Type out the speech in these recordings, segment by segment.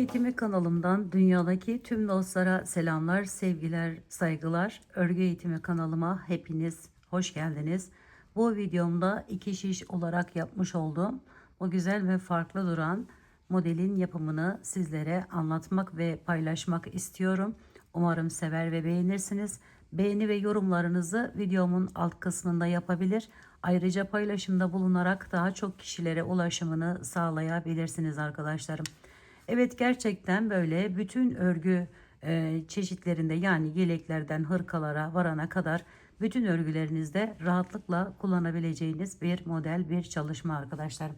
Eğitimi kanalımdan dünyadaki tüm dostlara selamlar, sevgiler, saygılar. Örgü Eğitimi kanalıma hepiniz hoş geldiniz. Bu videomda iki şiş olarak yapmış olduğum bu güzel ve farklı duran modelin yapımını sizlere anlatmak ve paylaşmak istiyorum. Umarım sever ve beğenirsiniz. Beğeni ve yorumlarınızı videomun alt kısmında yapabilir. Ayrıca paylaşımda bulunarak daha çok kişilere ulaşımını sağlayabilirsiniz arkadaşlarım. Evet gerçekten böyle bütün örgü e, çeşitlerinde yani yeleklerden hırkalara varana kadar bütün örgülerinizde rahatlıkla kullanabileceğiniz bir model bir çalışma arkadaşlar.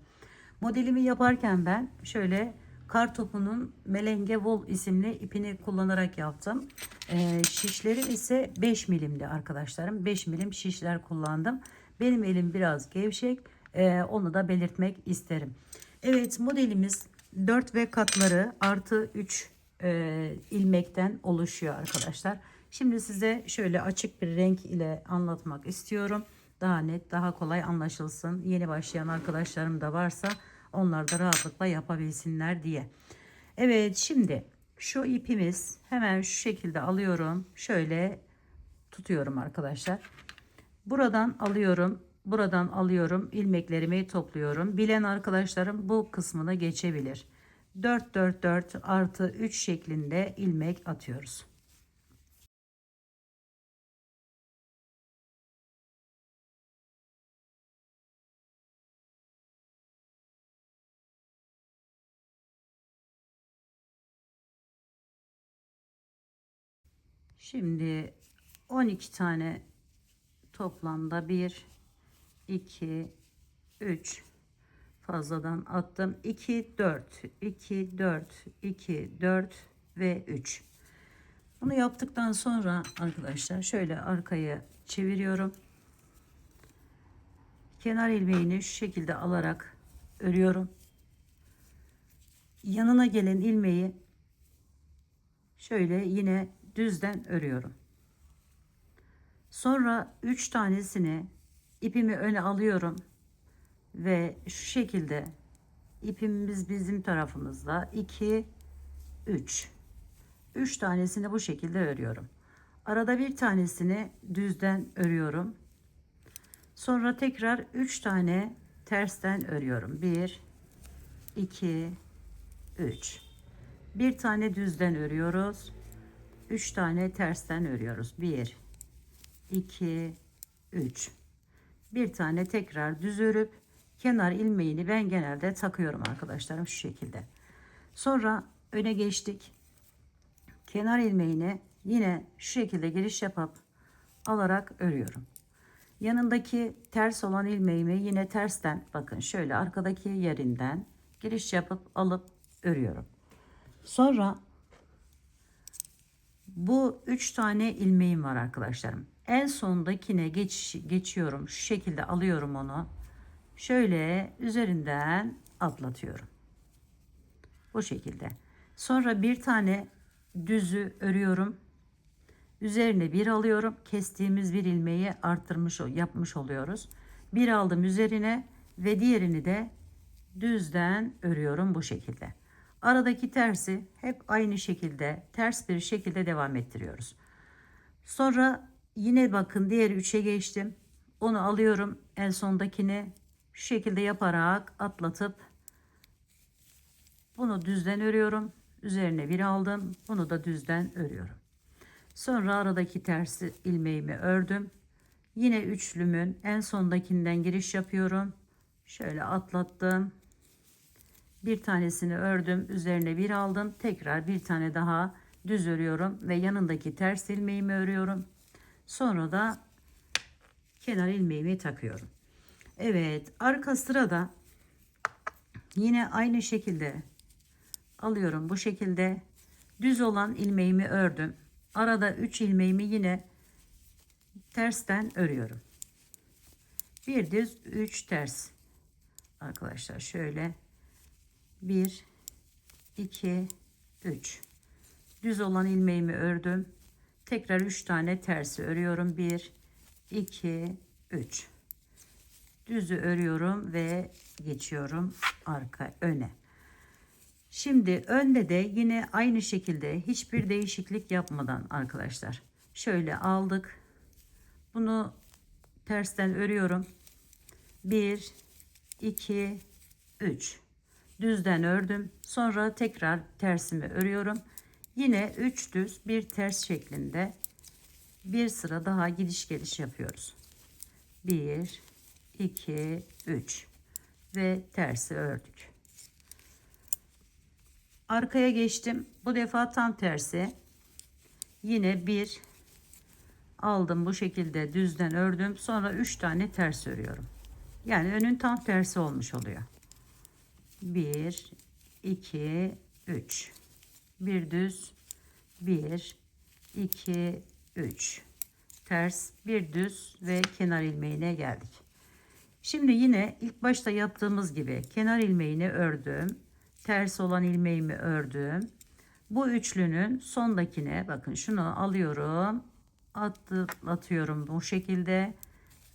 Modelimi yaparken ben şöyle kar topunun melenge wool isimli ipini kullanarak yaptım. E, şişlerim ise 5 milimdi arkadaşlarım. 5 milim şişler kullandım. Benim elim biraz gevşek. E, onu da belirtmek isterim. Evet modelimiz 4 ve katları artı 3 e, ilmekten oluşuyor arkadaşlar. Şimdi size şöyle açık bir renk ile anlatmak istiyorum. Daha net, daha kolay anlaşılsın. Yeni başlayan arkadaşlarım da varsa onlar da rahatlıkla yapabilsinler diye. Evet şimdi şu ipimiz hemen şu şekilde alıyorum. Şöyle tutuyorum arkadaşlar. Buradan alıyorum. Buradan alıyorum. ilmeklerimi topluyorum. Bilen arkadaşlarım bu kısmını geçebilir. 4 4 4 artı 3 şeklinde ilmek atıyoruz. Şimdi 12 tane toplamda 1 2 3 fazladan attım. 2 4 2 4 2 4 ve 3 bunu yaptıktan sonra arkadaşlar şöyle arkaya çeviriyorum. Kenar ilmeğini şu şekilde alarak örüyorum. Yanına gelen ilmeği şöyle yine düzden örüyorum. Sonra 3 tanesini ipimi öne alıyorum ve şu şekilde ipimiz bizim tarafımızda 2 3 3 tanesini bu şekilde örüyorum. Arada bir tanesini düzden örüyorum. Sonra tekrar 3 tane tersten örüyorum. 1 2 3 bir tane düzden örüyoruz. 3 tane tersten örüyoruz. 1 2 3 bir tane tekrar düz örüp kenar ilmeğini ben genelde takıyorum arkadaşlarım şu şekilde. Sonra öne geçtik. Kenar ilmeğini yine şu şekilde giriş yapıp alarak örüyorum. Yanındaki ters olan ilmeğimi yine tersten bakın şöyle arkadaki yerinden giriş yapıp alıp örüyorum. Sonra bu üç tane ilmeğim var arkadaşlarım. En sondakine geç, geçiyorum. Şu şekilde alıyorum onu. Şöyle üzerinden atlatıyorum. Bu şekilde. Sonra bir tane düzü örüyorum. Üzerine bir alıyorum. Kestiğimiz bir ilmeği arttırmış yapmış oluyoruz. Bir aldım üzerine ve diğerini de düzden örüyorum bu şekilde. Aradaki tersi hep aynı şekilde ters bir şekilde devam ettiriyoruz. Sonra yine bakın diğer üçe geçtim. Onu alıyorum en sondakini şu şekilde yaparak atlatıp bunu düzden örüyorum. Üzerine bir aldım. Bunu da düzden örüyorum. Sonra aradaki tersi ilmeğimi ördüm. Yine üçlümün en sondakinden giriş yapıyorum. Şöyle atlattım. Bir tanesini ördüm. Üzerine bir aldım. Tekrar bir tane daha düz örüyorum ve yanındaki ters ilmeğimi örüyorum. Sonra da kenar ilmeğimi takıyorum. Evet arka sırada yine aynı şekilde alıyorum bu şekilde düz olan ilmeğimi ördüm. Arada 3 ilmeğimi yine tersten örüyorum. Bir düz 3 ters. Arkadaşlar şöyle 1 2 3 düz olan ilmeğimi ördüm. Tekrar 3 tane tersi örüyorum. 1 2 3 düzü örüyorum ve geçiyorum arka öne. Şimdi önde de yine aynı şekilde hiçbir değişiklik yapmadan arkadaşlar. Şöyle aldık. Bunu tersten örüyorum. 1 2 3 düzden ördüm. Sonra tekrar tersimi örüyorum. Yine 3 düz bir ters şeklinde bir sıra daha gidiş geliş yapıyoruz. 1 2 3 ve tersi ördük. Arkaya geçtim. Bu defa tam tersi. Yine bir aldım bu şekilde düzden ördüm. Sonra 3 tane ters örüyorum. Yani önün tam tersi olmuş oluyor. 1 2 3 bir düz 1 2 3 ters bir düz ve kenar ilmeğine geldik. Şimdi yine ilk başta yaptığımız gibi kenar ilmeğini ördüm. Ters olan ilmeğimi ördüm. Bu üçlünün sondakine bakın şunu alıyorum. Attı, atıyorum bu şekilde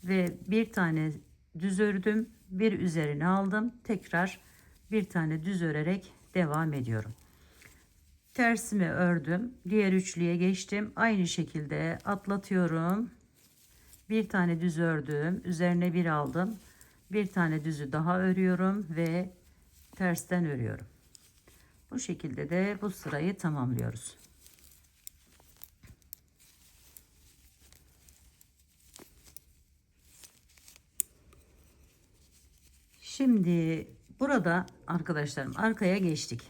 ve bir tane düz ördüm. Bir üzerine aldım. Tekrar bir tane düz örerek devam ediyorum. Tersimi ördüm. Diğer üçlüye geçtim. Aynı şekilde atlatıyorum. Bir tane düz ördüm. Üzerine bir aldım. Bir tane düzü daha örüyorum ve tersten örüyorum. Bu şekilde de bu sırayı tamamlıyoruz. Şimdi burada arkadaşlarım arkaya geçtik.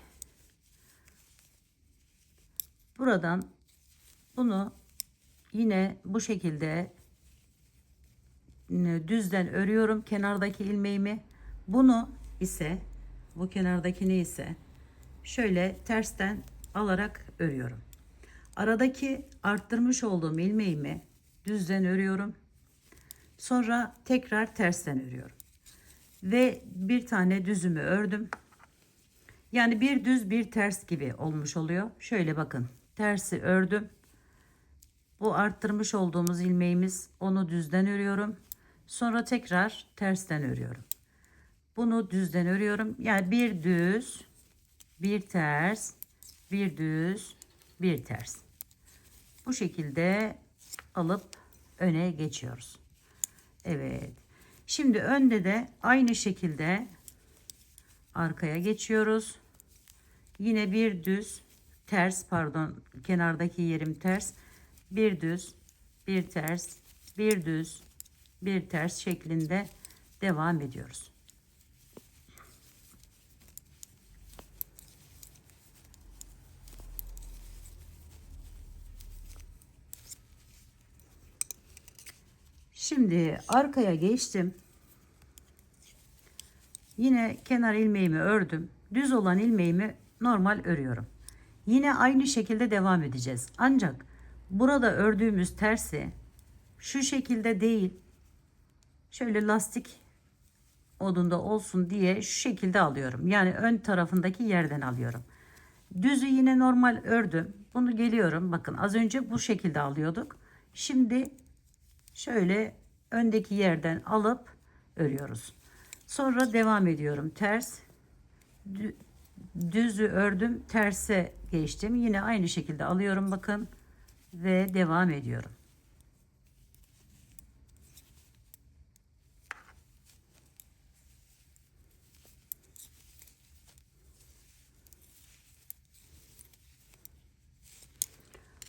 Buradan bunu yine bu şekilde düzden örüyorum kenardaki ilmeğimi. Bunu ise bu kenardaki ne ise şöyle tersten alarak örüyorum. Aradaki arttırmış olduğum ilmeğimi düzden örüyorum. Sonra tekrar tersten örüyorum. Ve bir tane düzümü ördüm. Yani bir düz bir ters gibi olmuş oluyor. Şöyle bakın. Tersi ördüm. Bu arttırmış olduğumuz ilmeğimiz onu düzden örüyorum. Sonra tekrar tersten örüyorum. Bunu düzden örüyorum. Yani bir düz, bir ters, bir düz, bir ters. Bu şekilde alıp öne geçiyoruz. Evet. Şimdi önde de aynı şekilde arkaya geçiyoruz. Yine bir düz, ters pardon kenardaki yerim ters. Bir düz, bir ters, bir düz, bir ters şeklinde devam ediyoruz. Şimdi arkaya geçtim. Yine kenar ilmeğimi ördüm. Düz olan ilmeğimi normal örüyorum. Yine aynı şekilde devam edeceğiz. Ancak burada ördüğümüz tersi şu şekilde değil. Şöyle lastik odunda olsun diye şu şekilde alıyorum. Yani ön tarafındaki yerden alıyorum. Düzü yine normal ördüm. Bunu geliyorum. Bakın az önce bu şekilde alıyorduk. Şimdi şöyle öndeki yerden alıp örüyoruz. Sonra devam ediyorum. Ters düzü ördüm, terse geçtim. Yine aynı şekilde alıyorum bakın ve devam ediyorum.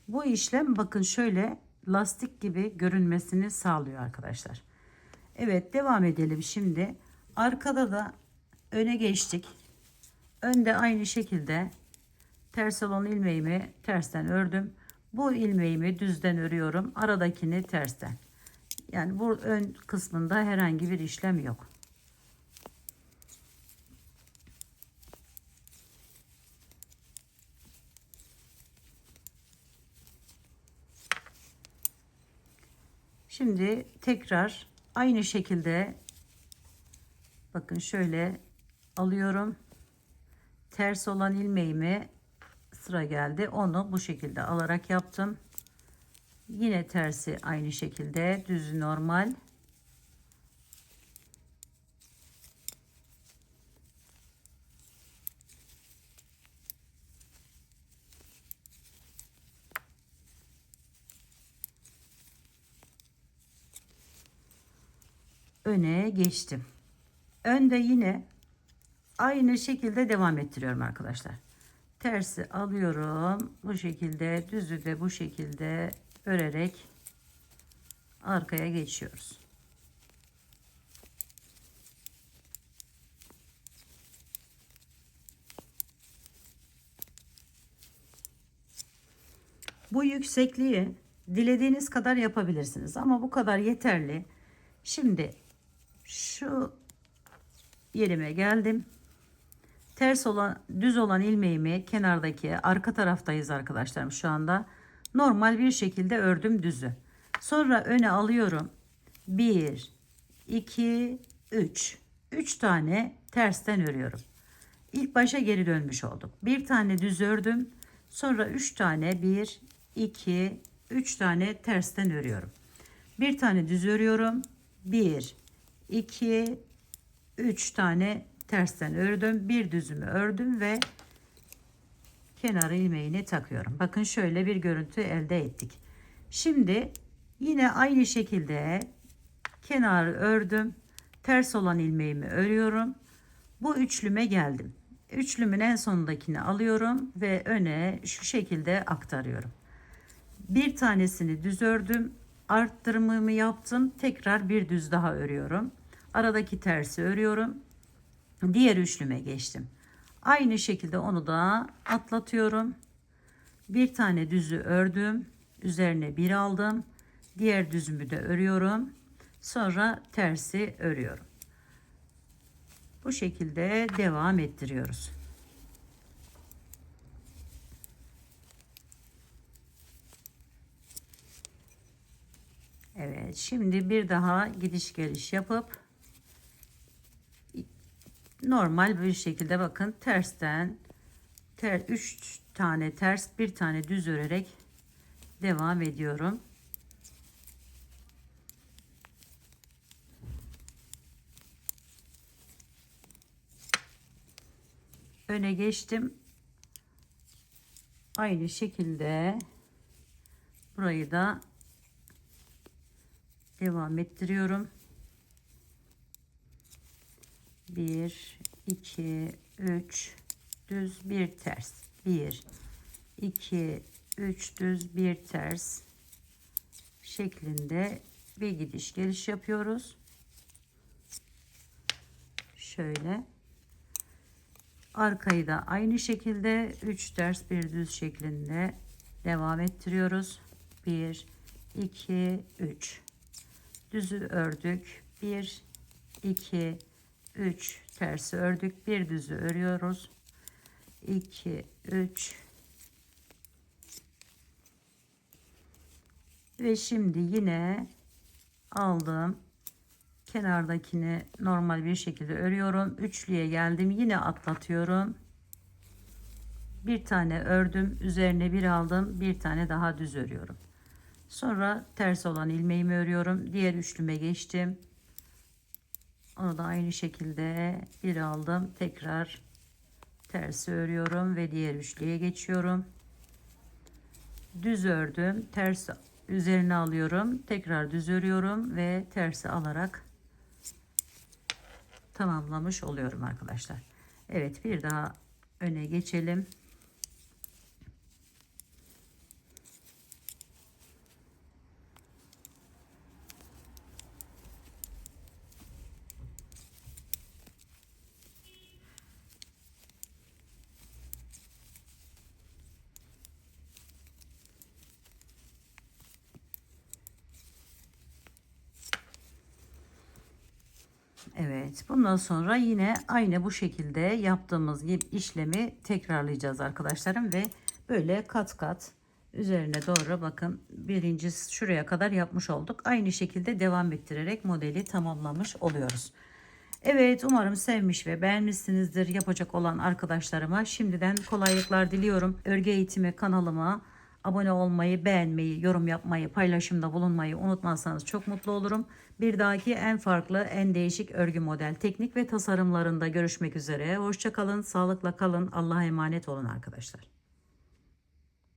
Bu işlem bakın şöyle lastik gibi görünmesini sağlıyor arkadaşlar. Evet devam edelim şimdi. Arkada da öne geçtik. Önde aynı şekilde ters olan ilmeğimi tersten ördüm. Bu ilmeğimi düzden örüyorum. Aradakini tersten. Yani bu ön kısmında herhangi bir işlem yok. Şimdi tekrar aynı şekilde bakın şöyle alıyorum. Ters olan ilmeğimi sıra geldi. Onu bu şekilde alarak yaptım. Yine tersi aynı şekilde düzü normal. Öne geçtim. Önde yine aynı şekilde devam ettiriyorum arkadaşlar. Tersi alıyorum. Bu şekilde düzü de bu şekilde örerek arkaya geçiyoruz. Bu yüksekliği dilediğiniz kadar yapabilirsiniz ama bu kadar yeterli. Şimdi şu yerime geldim. Ters olan düz olan ilmeğimi kenardaki arka taraftayız arkadaşlarım şu anda. Normal bir şekilde ördüm düzü. Sonra öne alıyorum. 1 2 3 3 tane tersten örüyorum. İlk başa geri dönmüş olduk. Bir tane düz ördüm. Sonra 3 tane 1 2 3 tane tersten örüyorum. Bir tane düz örüyorum. 1 2 3 tane tersten ördüm. Bir düzümü ördüm ve kenarı ilmeğini takıyorum. Bakın şöyle bir görüntü elde ettik. Şimdi yine aynı şekilde kenarı ördüm. Ters olan ilmeğimi örüyorum. Bu üçlüme geldim. Üçlümün en sonundakini alıyorum ve öne şu şekilde aktarıyorum. Bir tanesini düz ördüm. Arttırımımı yaptım. Tekrar bir düz daha örüyorum. Aradaki tersi örüyorum. Diğer üçlüme geçtim. Aynı şekilde onu da atlatıyorum. Bir tane düzü ördüm. Üzerine bir aldım. Diğer düzümü de örüyorum. Sonra tersi örüyorum. Bu şekilde devam ettiriyoruz. Evet, şimdi bir daha gidiş geliş yapıp normal bir şekilde bakın tersten ter 3 tane ters bir tane düz örerek devam ediyorum. Öne geçtim. Aynı şekilde burayı da devam ettiriyorum. 1 2 3 düz bir ters 1 2 3 düz bir ters şeklinde bir gidiş geliş yapıyoruz. Şöyle arkayı da aynı şekilde 3 ters bir düz şeklinde devam ettiriyoruz. 1 2 3 düzü ördük. 1 2 3 tersi ördük. Bir düzü örüyoruz. 2 3 ve şimdi yine aldım. Kenardakini normal bir şekilde örüyorum. Üçlüye geldim. Yine atlatıyorum. Bir tane ördüm. Üzerine bir aldım. Bir tane daha düz örüyorum. Sonra ters olan ilmeğimi örüyorum. Diğer üçlüme geçtim. Onu da aynı şekilde bir aldım. Tekrar tersi örüyorum ve diğer üçlüye geçiyorum. Düz ördüm. Ters üzerine alıyorum. Tekrar düz örüyorum ve tersi alarak tamamlamış oluyorum arkadaşlar. Evet bir daha öne geçelim. Evet bundan sonra yine aynı bu şekilde yaptığımız gibi işlemi tekrarlayacağız arkadaşlarım ve böyle kat kat üzerine doğru bakın birinci şuraya kadar yapmış olduk. Aynı şekilde devam ettirerek modeli tamamlamış oluyoruz. Evet umarım sevmiş ve beğenmişsinizdir yapacak olan arkadaşlarıma şimdiden kolaylıklar diliyorum. Örgü eğitimi kanalıma abone olmayı, beğenmeyi, yorum yapmayı, paylaşımda bulunmayı unutmazsanız çok mutlu olurum. Bir dahaki en farklı, en değişik örgü model, teknik ve tasarımlarında görüşmek üzere. Hoşçakalın, sağlıkla kalın, Allah'a emanet olun arkadaşlar.